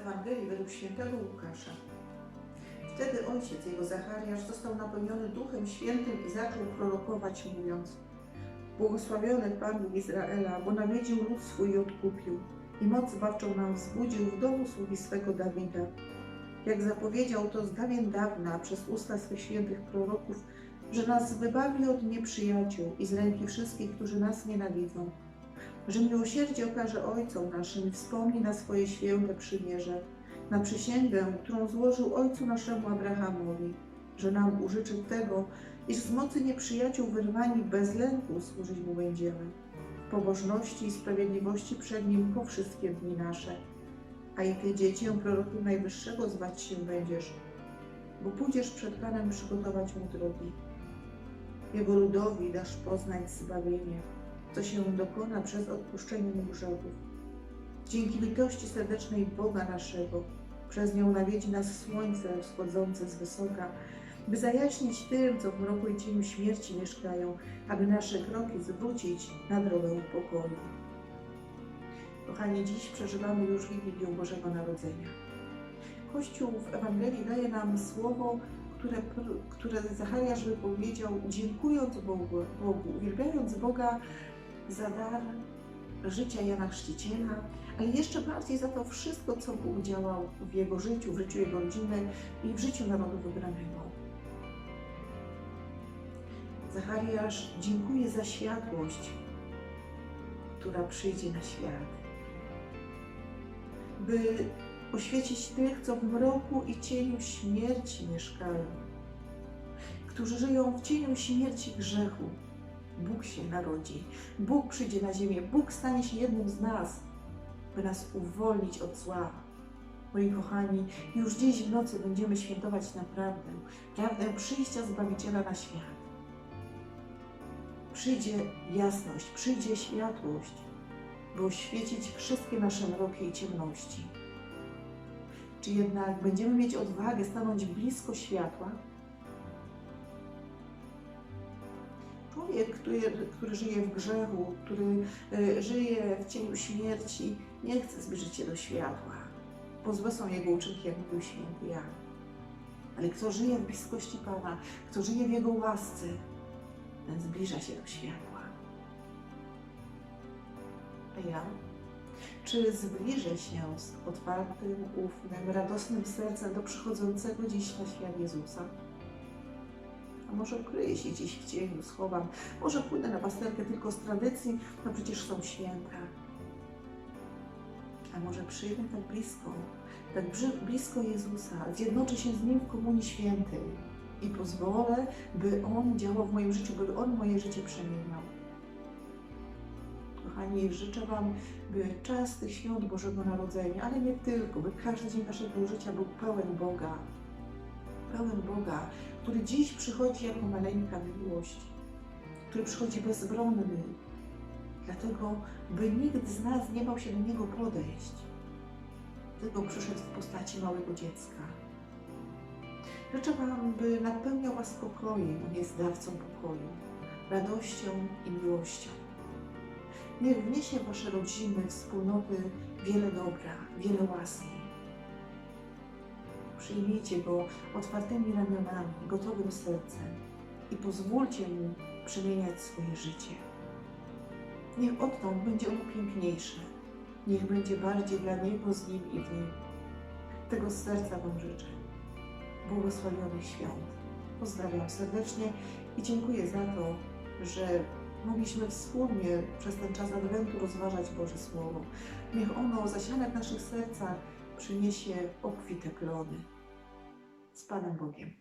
Ewangelii według świętego Łukasza. Wtedy ojciec jego Zachariasz został napełniony Duchem Świętym i zaczął prorokować, mówiąc Błogosławiony Pan Bóg Izraela, bo nawiedził lud swój i odkupił i moc zbawczą nam wzbudził w domu sługi swego Dawida. Jak zapowiedział to z dawien dawna przez usta swych świętych proroków, że nas wybawi od nieprzyjaciół i z ręki wszystkich, którzy nas nienawidzą że miłosierdzie okaże Ojcom naszym i wspomni na swoje święte przymierze, na przysięgę, którą złożył Ojcu naszemu Abrahamowi, że nam użyczy tego, iż z mocy nieprzyjaciół wyrwani bez lęku służyć Mu będziemy, pobożności i sprawiedliwości przed Nim po wszystkie dni nasze. A i Ty, dziecię proroku Najwyższego, zwać się będziesz, bo pójdziesz przed Panem przygotować Mu drogi. Jego ludowi dasz poznać zbawienie, co się dokona przez odpuszczenie mu grzechów. Dzięki litości serdecznej Boga naszego, przez nią nawiedzi nas słońce wschodzące z wysoka, by zajaśnić tym, co w mroku i cieniu śmierci mieszkają, aby nasze kroki zwrócić na drogę pokoju. Kochani, dziś przeżywamy już Wigilię Bożego Narodzenia. Kościół w Ewangelii daje nam słowo, które, które Zachariasz wypowiedział, dziękując Bogu, Bogu, uwielbiając Boga za dar życia Jana Chrzciciela, ale jeszcze bardziej za to wszystko, co Bóg działał w jego życiu, w życiu jego rodziny i w życiu narodu wybranego. Zachariasz dziękuję za światłość, która przyjdzie na świat, by oświecić tych, co w mroku i cieniu śmierci mieszkają, którzy żyją w cieniu śmierci grzechu. Bóg się narodzi, Bóg przyjdzie na ziemię, Bóg stanie się jednym z nas, by nas uwolnić od zła. Moi kochani, już dziś w nocy będziemy świętować naprawdę, prawdę przyjścia Zbawiciela na świat. Przyjdzie jasność, przyjdzie światłość, by oświecić wszystkie nasze mroki i ciemności. Czy jednak będziemy mieć odwagę stanąć blisko światła? Człowiek, który, który żyje w grzechu, który y, żyje w cieniu śmierci, nie chce zbliżyć się do światła, bo złe są jego uczynki, jak mówił święty. Ale kto żyje w bliskości Pana, kto żyje w Jego łasce, ten zbliża się do światła. A ja? Czy zbliżę się z otwartym, ufnym, radosnym sercem do przychodzącego dziś na świat Jezusa? A może ukryję się gdzieś w cieniu, schowam, może pójdę na pasterkę tylko z tradycji, no przecież są święta. A może przyjdę tak blisko, tak blisko Jezusa, zjednoczę się z Nim w Komunii Świętej i pozwolę, by On działał w moim życiu, by On moje życie przemieniał. Kochani, życzę Wam, by czas tych świąt Bożego Narodzenia, ale nie tylko, by każdy dzień Waszego życia był pełen Boga, pełen Boga, który dziś przychodzi jako maleńka miłość, który przychodzi bezbronny, dlatego, by nikt z nas nie bał się do Niego podejść. Dlatego przyszedł w postaci małego dziecka. Życzę Wam, by napełniał Was spokojem, On jest dawcą pokoju, radością i miłością. Niech wniesie Wasze rodziny, wspólnoty wiele dobra, wiele łaski. Przyjmijcie Go otwartymi ramionami, gotowym sercem i pozwólcie Mu przemieniać swoje życie. Niech odtąd będzie ono piękniejsze. Niech będzie bardziej dla Niego z Nim i w Nim. Tego z serca Wam życzę. Błogosławionych świąt. Pozdrawiam serdecznie i dziękuję za to, że mogliśmy wspólnie przez ten czas Adwentu rozważać Boże Słowo. Niech ono zasiane w naszych sercach przyniesie obfite plony. Z Panem Bogiem.